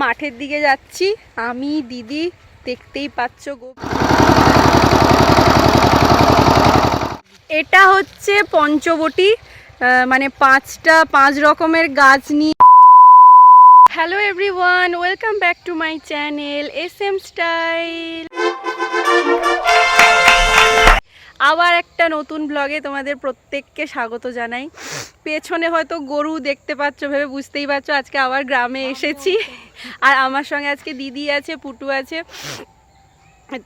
মাঠের দিকে যাচ্ছি। আমি, দিদি দেখতেই পাচ্ছ গো। এটা হচ্ছে পঞ্চবটি মানে পাঁচটা, পাঁচ রকমের গাছ নিয়ে। Hello everyone welcome back to my channel S M style আবার একটা নতুন ব্লগে তোমাদের প্রত্যেককে স্বাগত জানাই। পেছনে হয়তো গরু দেখতে পাচ্ছ ভেবে বুঝতেই পারছ আজকে আবার গ্রামে এসেছি। আর আমার সঙ্গে আজকে দিদি আছে পুটু আছে।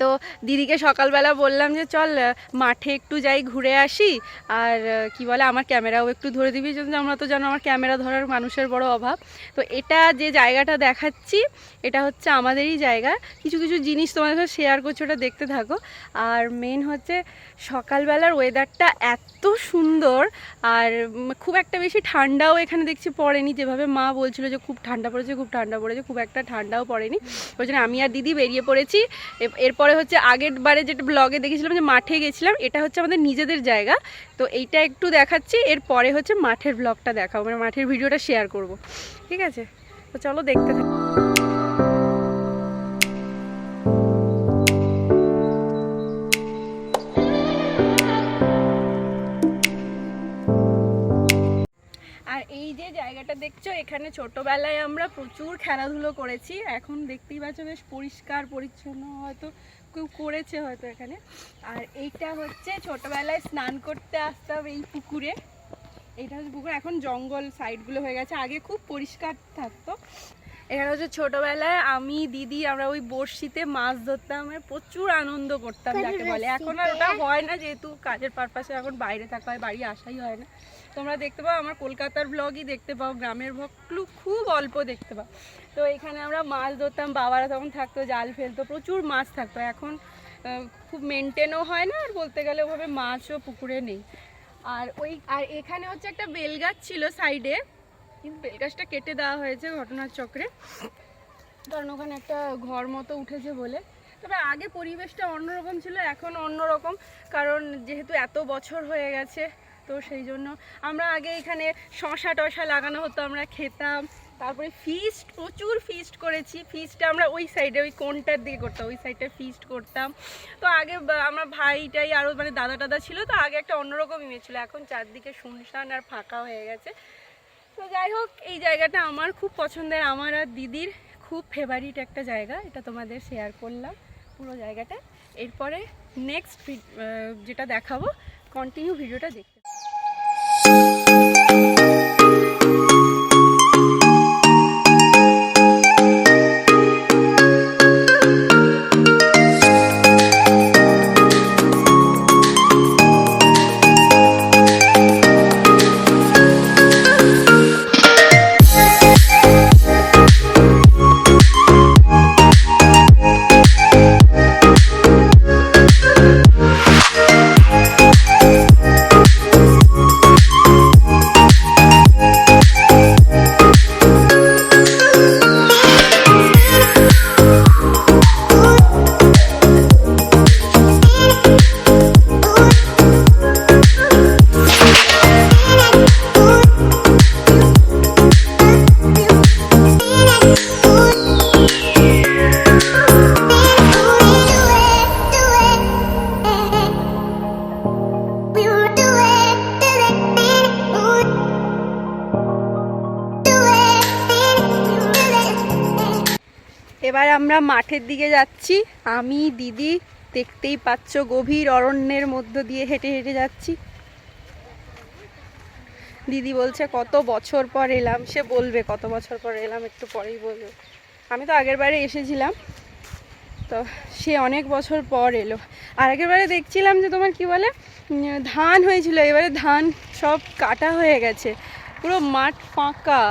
তো দিদিকে সকালবেলা বললাম যে, চল মাঠে একটু যাই, ঘুরে আসি। আর কি বলে, আমার ক্যামেরাও একটু ধরে দিবি। আমরা তো জানো, আমার ক্যামেরা ধরার মানুষের বড় অভাব। তো এটা যে জায়গাটা দেখাচ্ছি, এটা হচ্ছে আমাদেরই জায়গা। কিছু কিছু জিনিস তোমাদের সাথে শেয়ার করছ, ওটা দেখতে থাকো। আর মেন হচ্ছে, সকালবেলার ওয়েদারটা এত সুন্দর, আর খুব একটা বেশি ঠান্ডাও এখানে দেখছি পড়েনি। যেভাবে মা বলছিল যে, খুব ঠান্ডা পড়েছে, খুব ঠান্ডা পড়েছে। খুব একটা ঠান্ডাও পড়েনি। ওই জন্য আমি আর দিদি বেরিয়ে পড়েছি। এরপরে হচ্ছে আগের বারে যেটা ব্লগে দেখেছিলাম যে মাঠে গেছিলাম, এটা হচ্ছে আমাদের নিজেদের জায়গা। তো এইটা একটু দেখাচ্ছি, এরপরে হচ্ছে মাঠের ব্লগটা দেখাবো মানে মাঠের ভিডিওটা শেয়ার করব। ঠিক আছে? তো চলো দেখতে থাকি। আর এই যে জায়গাটা দেখছ, এখানে ছোটবেলায় আমরা প্রচুর খেলাধুলো করেছি। এখন দেখতেই পাচ্ছ বেশ পরিষ্কার, পরিচ্ছন্ন হয়তো কেউ করেছে হয়তো এখানে। আর এইটা হচ্ছে ছোটবেলায় স্নান করতে আসতাম এই পুকুরে। এইটা হচ্ছে পুকুর, এখন জঙ্গল সাইডগুলো হয়ে গেছে। আগে খুব পরিষ্কার থাকতো। এখানে হচ্ছে ছোটবেলায় আমি দিদি আমরা ওই বড়শিতে মাছ ধরতাম মানে প্রচুর আনন্দ করতাম যাকে বলে। এখন আর ওটা হয় না যেহেতু কাজের পারপাসে এখন বাইরে থাকা হয় বাড়ি আসাই হয় না। তোমরা দেখতে পাও আমার কলকাতার ব্লগই দেখতে পাও গ্রামের ব্লগগুলো খুব অল্প দেখতে পাও। তো এখানে আমরা মাছ ধরতাম বাবারা তখন থাকতো জাল ফেলতো প্রচুর মাছ থাকতো। এখন খুব মেনটেনও হয় না আর বলতে গেলে ওভাবে মাছও পুকুরে নেই। আর ওই আর এখানে হচ্ছে একটা বেলগাছ ছিল সাইডে কিন্তু বেলগাছটা কেটে দেওয়া হয়েছে ঘটনার চক্রে। কারণ ওখানে একটা ঘর মতো উঠেছে বলে। তবে আগে পরিবেশটা অন্যরকম ছিল, এখন অন্যরকম। কারণ যেহেতু এত বছর হয়ে গেছে, তো সেই জন্য আমরা আগে এখানে শশা টশা লাগানো হতো, আমরা খেতাম। তারপরে ফিস্ট প্রচুর ফিস্ট করেছি। ফিস্টটা আমরা ওই সাইডে ওই কোনটার দিকে করতাম, ওই সাইডটা ফিস্ট করতাম। তো আগে আমার ভাইটাই আরও মানে দাদা টাদা ছিল, তো আগে একটা অন্যরকম ইমেজ ছিল। এখন চারদিকে শুনশান আর ফাঁকা হয়ে গেছে। তো যাই হোক, এই জায়গাটা আমার খুব পছন্দের। আমার আর দিদির খুব ফেভারিট একটা জায়গা। এটা তোমাদের শেয়ার করলাম পুরো জায়গাটা। এরপরে নেক্সট যেটা দেখাবো কন্টিনিউ ভিডিওটা দেখতে। মাঠের দিকে যাচ্ছি। আমি, দিদি, দেখতেই পাচ্ছ গভীর অরণ্যের মধ্য দিয়ে হেঁটে হেঁটে যাচ্ছি। দিদি বলছে, কত বছর পর এলাম। সে বলবে, কত বছর পর এলাম, একটু পরেই বলবে। আমি তো আগের বারে এসেছিলাম, তো সে অনেক বছর পর এলো। আর আগের বারে দেখছিলাম যে তোমার কি বলে ধান হয়েছিল। এবারে ধান সব কাটা হয়ে গেছে। পুরো মাঠ ফাঁকা।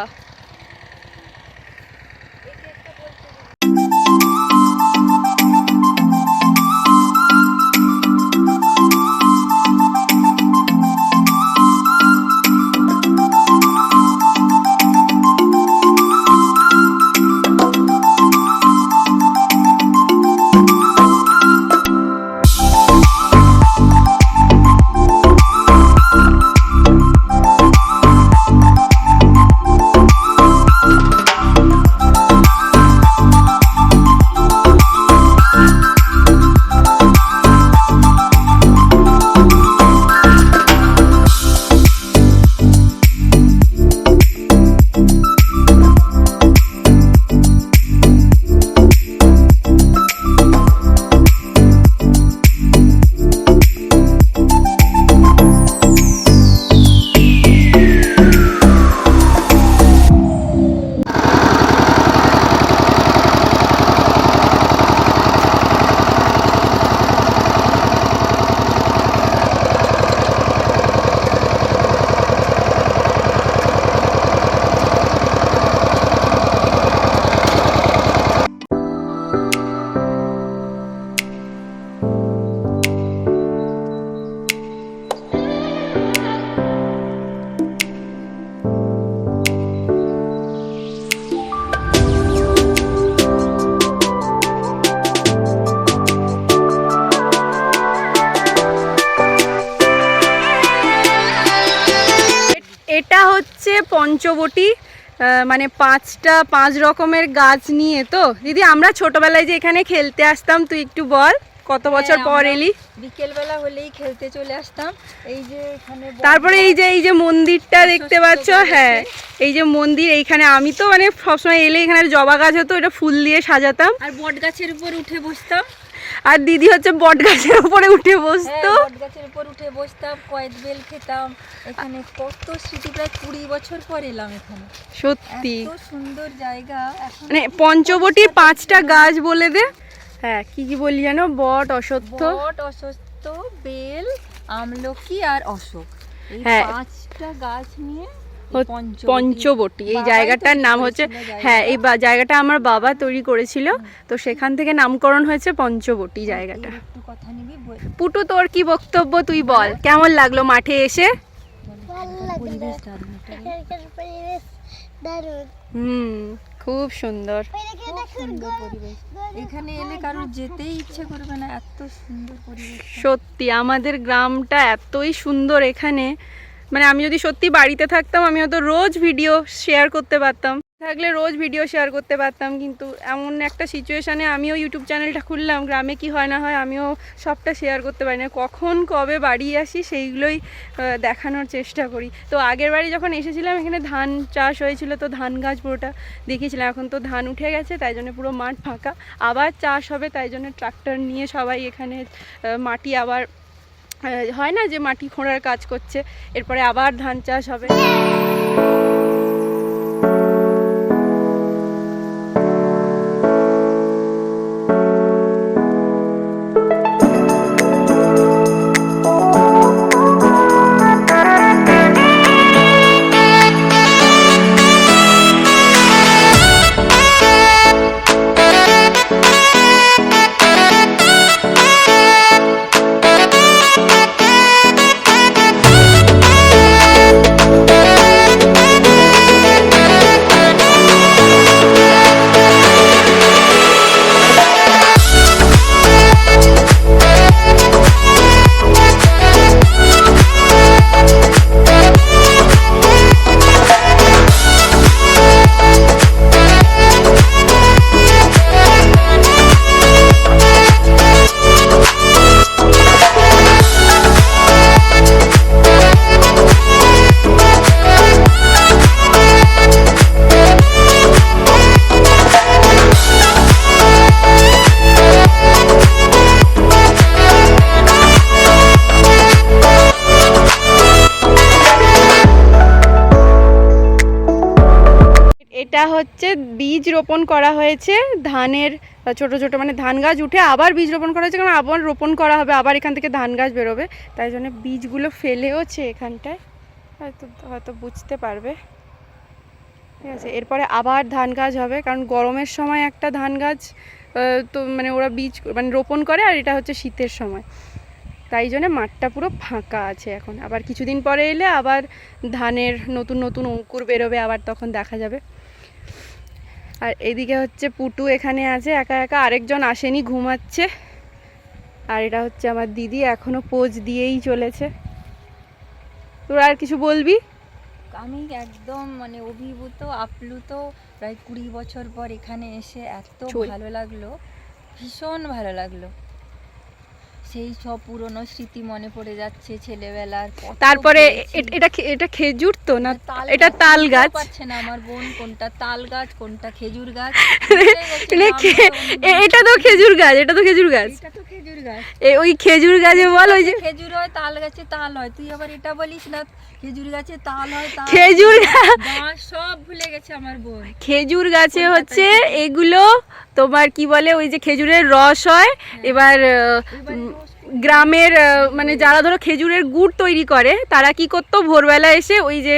এটা হচ্ছে পঞ্চবটি মানে পাঁচটা পাঁচ রকমের গাছ নিয়ে তো। দিদি আমরা ছোটবেলায় যে এখানে খেলতে আসতাম তুই একটু বল কত বছর হ্যাঁ, পর এলি? বিকেলবেলা হলেই খেলতে চলে আসতাম। এই যে এখানে তারপরে এই যে এই যে মন্দিরটা দেখতে পাচ্ছ হ্যাঁ এই যে মন্দির এইখানে আমি তো মানে সবসময় এলে এখানে জবা গাছ হতো এটা ফুল দিয়ে সাজাতাম। আর বট গাছের উপর উঠে বসতাম। আর দিদি হচ্ছে বট গাছের উপরে উঠে বসতো হ্যাঁ, বট গাছের উপর উঠে বসতাম কয়েক বেল খেতাম। এখানে কত স্মৃতি প্রায় কুড়ি বছর পর এলাম এখানে। সত্যি। সুন্দর জায়গা। মানে পঞ্চবটি পাঁচটা গাছ বলে দে। হ্যাঁ কি কি বলি জানো? বট অসত্য বট অসত্য বেল আমলকি আর অশোক। এই হ্যাঁ। পাঁচটা গাছ নিয়ে পঞ্চবটি। এই জায়গাটার নাম হচ্ছে হ্যাঁ এই বা- জায়গাটা আমার বাবা তৈরি করেছিল। তো সেখান থেকে নামকরণ হয়েছে পঞ্চবটি জায়গাটা। পুটু তোর কি বক্তব্য? তুই বল। কেমন লাগল মাঠে এসে? হুম খুব সুন্দর। এখানে এলে কারোর যেতেই ইচ্ছে করবে না এত সুন্দর সত্যি আমাদের গ্রামটা এতই সুন্দর এখানে। মানে আমি যদি সত্যি বাড়িতে থাকতাম, আমি হয়তো রোজ ভিডিও শেয়ার করতে পারতাম। থাকলে রোজ ভিডিও শেয়ার করতে পারতাম, কিন্তু এমন একটা সিচুয়েশানে আমিও ইউটিউব চ্যানেলটা খুললাম, গ্রামে কি হয় না হয় আমিও সবটা শেয়ার করতে পারি না। কখন কবে বাড়ি আসি সেইগুলোই দেখানোর চেষ্টা করি। তো আগের বাড়ি যখন এসেছিলাম, এখানে ধান চাষ হয়েছিল, তো ধান গাছ পুরোটা দেখিয়েছিলাম। এখন তো ধান উঠে গেছে, তাই জন্য পুরো মাঠ ফাঁকা। আবার চাষ হবে, তাই জন্য ট্রাক্টর নিয়ে সবাই এখানে মাটি আবার হয় না যে মাটি খোঁড়ার কাজ করছে এরপরে আবার ধান চাষ হবে। এটা হচ্ছে বীজ রোপণ করা হয়েছে। ধানের ছোট ছোট মানে ধান গাছ উঠে আবার বীজ রোপণ করা হয়েছে, কারণ আবার রোপণ করা হবে, আবার এখান থেকে ধান গাছ বেরোবে। তাই জন্য বীজগুলো ফেলেওছে এখানটায়। হয়তো হয়তো বুঝতে পারবে। ঠিক আছে, এরপরে আবার ধান গাছ হবে, কারণ গরমের সময় একটা ধান গাছ তো মানে ওরা বীজ মানে রোপণ করে, আর এটা হচ্ছে শীতের সময়। তাই জন্য মাঠটা পুরো ফাঁকা আছে এখন। আবার কিছুদিন পরে এলে আবার ধানের নতুন নতুন অঙ্কুর বেরোবে, আবার তখন দেখা যাবে। আর এদিকে হচ্ছে পুটু এখানে আছে একা একা আরেকজন আসেনি ঘুমাচ্ছে। আর এটা হচ্ছে আমার দিদি এখনও পোজ দিয়েই চলেছে। তোর আর কিছু বলবি? আমি একদম মানে অভিভূত আপ্লুত প্রায় কুড়ি বছর পর এখানে এসে এত ভালো লাগল ভীষণ ভালো লাগল। সেই সব পুরনো স্মৃতি মনে পড়ে যাচ্ছে ছেলেবেলার তারপরে এটা এটা খেজুর তো না? এটা তাল গাছ। পাচ্ছে না আমার বোন কোনটা তাল গাছ কোনটা খেজুর গাছ। এটা তো খেজুর গাছ এটা তো খেজুর গাছ। এটা তো খেজুর গাছ। এ ওই খেজুর গাছে বল ওই যে খেজুর হয় তাল গাছে তাল হয়। তুই আবার এটা বলিস না খেজুর গাছে তাল হয় তাল খেজুর সব ভুলে গেছে আমার বোন। খেজুর গাছে হচ্ছে এগুলো তোমার কি বলে ওই যে খেজুরের রস হয় এবার গ্রামের মানে যারা ধরো খেজুরের গুড় তৈরি করে তারা কি করতো? ভোরবেলা এসে ওই যে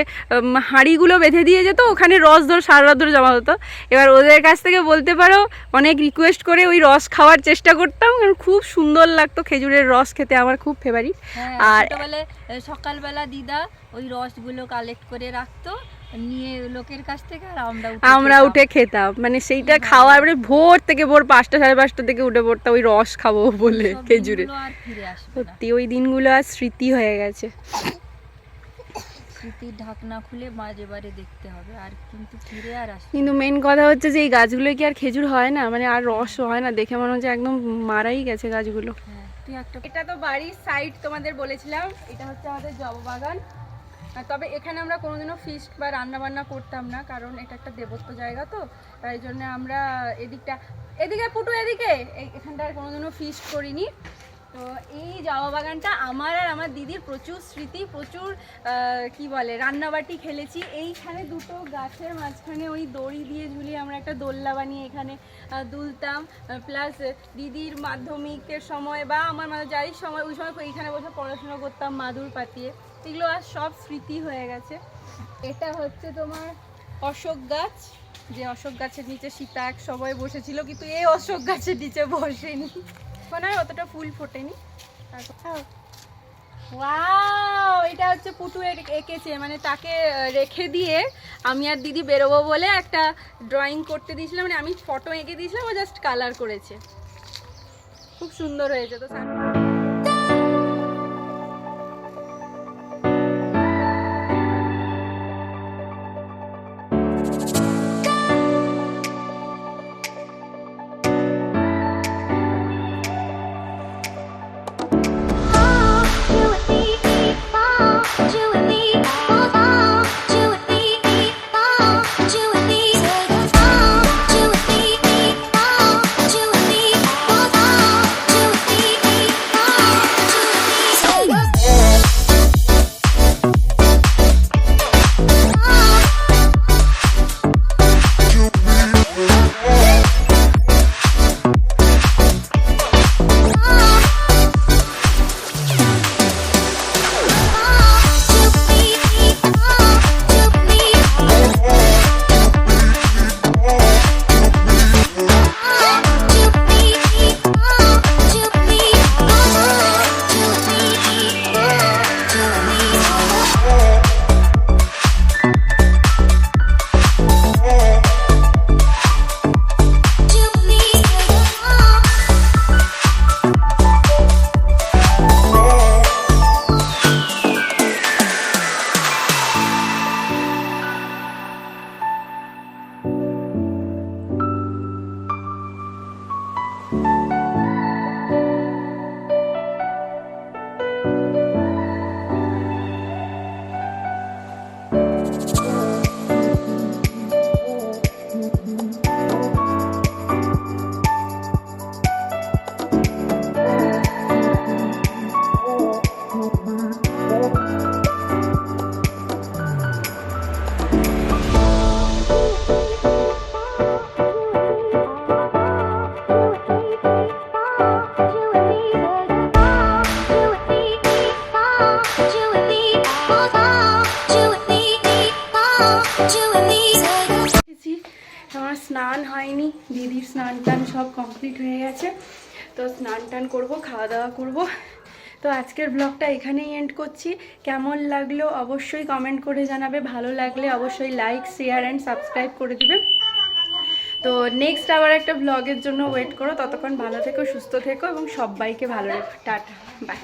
হাঁড়িগুলো বেঁধে দিয়ে যেত ওখানে রস ধরে সারা রাত ধরে জমা হতো। এবার ওদের কাছ থেকে বলতে পারো অনেক রিকোয়েস্ট করে ওই রস খাওয়ার চেষ্টা করতাম কারণ খুব সুন্দর লাগতো খেজুরের রস খেতে আমার খুব ফেভারিট হ্যাঁ আর- সকালবেলা দিদা ওই রসগুলো কালেক্ট করে রাখতো নিয়ে লোকের কাছ থেকে আর আমরা উঠে আমরা খেতাম। উঠে খেতাম। মানে সেইটা ভালো খাওয়ার মানে ভোর থেকে ভোর পাঁচটা সাড়ে পাঁচটা থেকে উঠে পড়তাম ওই রস খাব বলে না। সত্যি ওই দিনগুলো আর স্মৃতি হয়ে গেছে। স্মৃতির ঢাকনা খুলে মাঝে বারে দেখতে হবে আর কিন্তু ফিরে আর আসবে কিন্তু মেন কথা হচ্ছে যে এই গাছগুলো কি আর খেজুর হয় না? মানে আর রস হয় না। দেখে মনে হচ্ছে একদম মারাই গেছে গাছগুলো। হ্যাঁ এটা তো বাড়ির সাইড তোমাদের বলেছিলাম। এটা হচ্ছে আমাদের জবা বাগান। তবে এখানে আমরা কোনোদিনও ফিস্ট বা রান্না বান্না করতাম না, কারণ এটা একটা দেবত্ব জায়গা তো, তাই জন্য আমরা এদিকটা, এদিকে পুটু এদিকে! এখানটায় কোনোদিনও ফিস্ট করিনি। তো এই জবা বাগানটা আমার আর আমার দিদির প্রচুর স্মৃতি, প্রচুর কি বলে, রান্নাবাটি খেলেছি। এইখানে দুটো গাছের মাঝখানে ওই দড়ি দিয়ে ঝুলিয়ে আমরা একটা দোল্লা বানিয়ে এখানে দুলতাম। প্লাস দিদির মাধ্যমিকের সময় বা আমার মানে যাই সময়, ওই সময় এইখানে বসে পড়াশোনা করতাম মাদুর পাতিয়ে। এগুলো আর সব স্মৃতি হয়ে গেছে। এটা হচ্ছে তোমার অশোক গাছ। যে অশোক গাছের নিচে সীতা এক সময় বসেছিল, কিন্তু এই অশোক গাছের নিচে বসেনি। মনে হয় অতটা ফুল ফোটেনি। এটা হচ্ছে পুটু এঁকেছে। মানে তাকে রেখে দিয়ে আমি আর দিদি বেরোবো বলে একটা ড্রয়িং করতে দিয়েছিলাম। মানে আমি ফটো এঁকে দিয়েছিলাম, ও জাস্ট কালার করেছে। খুব সুন্দর হয়েছে তো হয়নি। দিদির স্নান টান সব কমপ্লিট হয়ে গেছে। তো স্নান টান করব, খাওয়া দাওয়া করব। তো আজকের ব্লগটা এখানেই এন্ড করছি। কেমন লাগল অবশ্যই কমেন্ট করে জানাবে। ভালো লাগলে অবশ্যই লাইক শেয়ার অ্যান্ড সাবস্ক্রাইব করে দিবে। তো নেক্সট আবার একটা ব্লগের জন্য ওয়েট করো। ততক্ষণ ভালো থেকো, সুস্থ থেকো এবং সবাইকে ভালো রেখো। Tata bye